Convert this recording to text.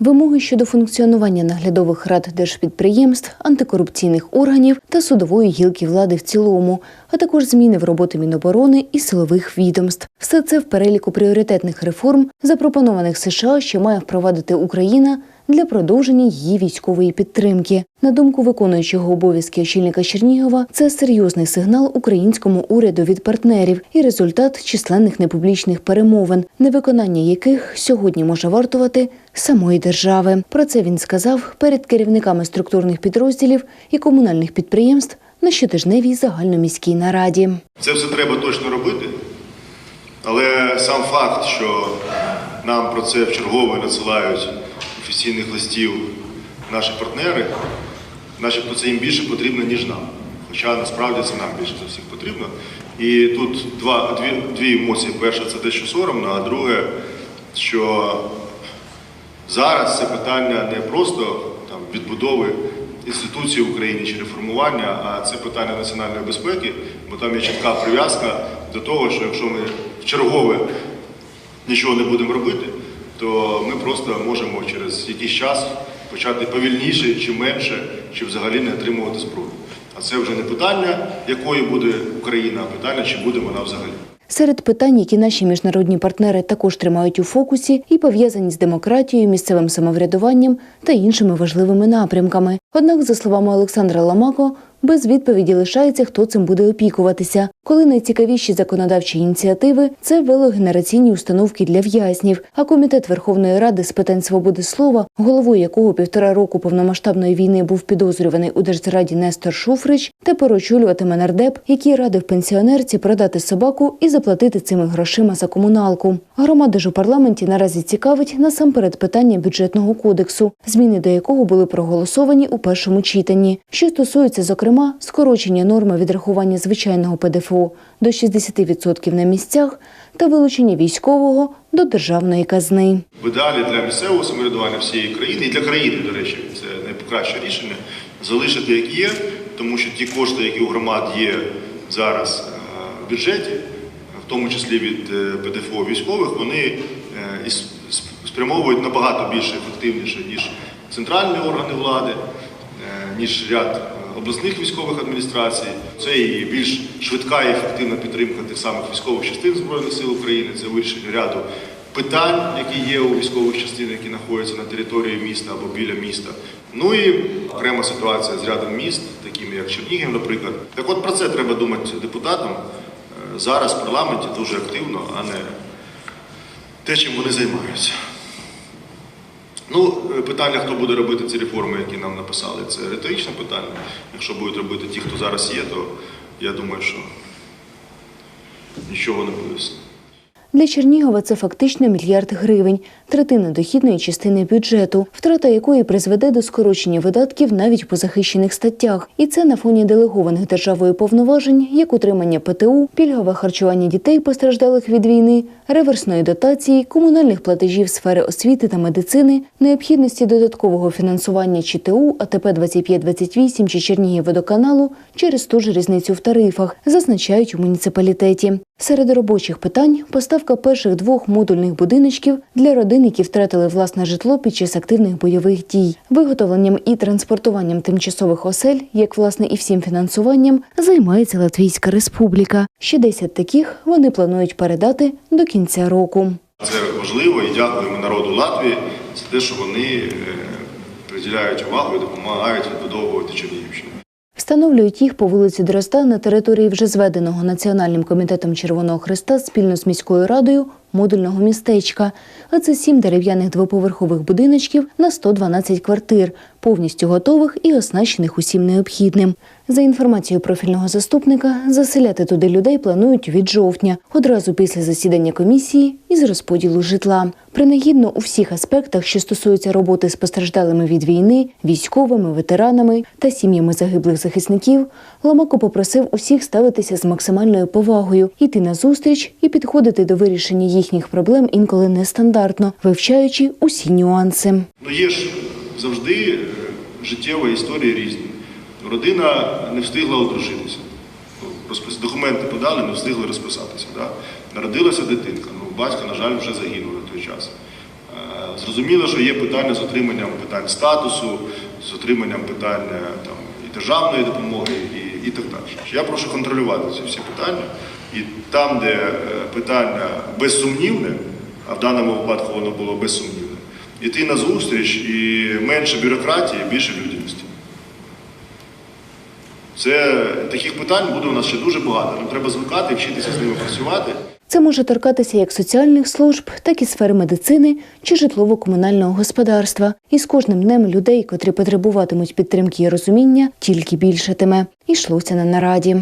Вимоги щодо функціонування наглядових рад держпідприємств, антикорупційних органів та судової гілки влади в цілому, а також зміни в роботи Міноборони і силових відомств. Все це в переліку пріоритетних реформ, запропонованих США, що має впровадити Україна для продовження її військової підтримки. На думку виконуючого обов'язки очільника Чернігова, це серйозний сигнал українському уряду від партнерів і результат численних непублічних перемовин, невиконання яких сьогодні може вартувати самої держави. Про це він сказав перед керівниками структурних підрозділів і комунальних підприємств на щотижневій загальноміській нараді. Це все треба точно робити, але сам факт, що нам про це вчергове надсилають офіційних листів наші партнери, начебто це їм більше потрібно, ніж нам. Хоча насправді це нам більше за всіх потрібно. І тут два, дві, дві емоції. Перша це те, що соромно, а друге, що зараз це питання не просто там, відбудови інституцій в Україні чи реформування, а це питання національної безпеки, бо там є чітка прив'язка до того, що якщо ми чергове нічого не будемо робити, то ми просто можемо через якийсь час почати повільніше чи менше, чи взагалі не отримувати зброю. А це вже не питання, якою буде Україна, а питання, чи буде вона взагалі. Серед питань, які наші міжнародні партнери також тримають у фокусі, і пов'язані з демократією, місцевим самоврядуванням та іншими важливими напрямками. Однак, за словами Олександра Ламако, без відповіді лишається, хто цим буде опікуватися. Коли найцікавіші законодавчі ініціативи це велогенераційні установки для в'язнів. А комітет Верховної Ради з питань свободи слова, головою якого півтора року повномасштабної війни був підозрюваний у держзраді Нестор Шуфрич, тепер очолюватиме нардеп, який радив пенсіонерці продати собаку і заплатити цими грошима за комуналку. Громада ж у парламенті наразі цікавить насамперед питання бюджетного кодексу, зміни до якого були проголосовані у першому читанні, що стосується, зокрема, скорочення норми відрахування звичайного ПДФО до 60% на місцях та вилучення військового до державної казни. В ідеалі для місцевого самоврядування всієї країни і для країни, до речі, це найкраще рішення залишити як є, тому що ті кошти, які у громад є зараз е, в бюджеті, в тому числі від е, ПДФО військових, вони е, спрямовують набагато більше ефективніше, ніж центральні органи влади, ніж ряд обласних військових адміністрацій. Це і більш швидка і ефективна підтримка тих самих військових частин Збройних сил України, це вирішення ряду питань, які є у військових частинах, які знаходяться на території міста або біля міста. Ну і окрема ситуація з рядом міст, такими як Чернігів, наприклад. Так от про це треба думати депутатам е, зараз в парламенті дуже активно, а не те, чим вони займаються. Ну, е, питання, хто буде робити ці реформи, які нам написали, це риторичне питання. Якщо будуть робити ті, хто зараз є, то я думаю, що нічого не буде. Для Чернігова це фактично мільярд гривень, третина дохідної частини бюджету, втрата якої призведе до скорочення видатків навіть по захищених статтях. І це на фоні делегованих державою повноважень, як утримання ПТУ, пільгове харчування дітей, постраждалих від війни, реверсної дотації, комунальних платежів сфери освіти та медицини, необхідності додаткового фінансування ЧТУ, АТП 2528 чи Чернігівводоканалу через ту ж різницю в тарифах, зазначають у муніципалітеті. Серед робочих питань поставка перших двох модульних будиночків для родин, які втратили власне житло під час активних бойових дій, виготовленням і транспортуванням тимчасових осель, як власне і всім фінансуванням, займається Латвійська Республіка. Ще 10 таких вони планують передати до кінця року. Це важливо і дякуємо народу Латвії за те, що вони е, приділяють увагу і допомагають відбудовувати Чернігівщину. Встановлюють їх по вулиці Дрозда на території вже зведеного Національним комітетом Червоного Христа спільно з міською радою модульного містечка. А це сім дерев'яних двоповерхових будиночків на 112 квартир, повністю готових і оснащених усім необхідним. За інформацією профільного заступника, заселяти туди людей планують від жовтня, одразу після засідання комісії із розподілу житла. Принагідно у всіх аспектах, що стосуються роботи з постраждалими від війни, військовими, ветеранами та сім'ями загиблих захисників, Ламако попросив усіх ставитися з максимальною повагою, йти на зустріч і підходити до вирішення їхніх проблем інколи нестандартно, вивчаючи усі нюанси. Ну є ж завжди е, життєві історії різні. Родина не встигла одружитися. Документи подали, не встигли розписатися. Да? Народилася дитинка. Ну, батько, на жаль, вже загинув на той час. Е, Зрозуміло, що є питання з отриманням питань статусу, з отриманням питання там, і державної допомоги, і, і так далі. Я прошу контролювати ці всі питання. І там, де е, питання безсумнівне, а в даному випадку воно було безсумнівне, іти на зустріч і менше бюрократії, більше людяності. Це таких питань буде у нас ще дуже багато. Нам треба звикати, вчитися з ними працювати. Це може торкатися як соціальних служб, так і сфери медицини чи житлово-комунального господарства. І з кожним днем людей, котрі потребуватимуть підтримки і розуміння, тільки більшатиме. Ішлося на нараді.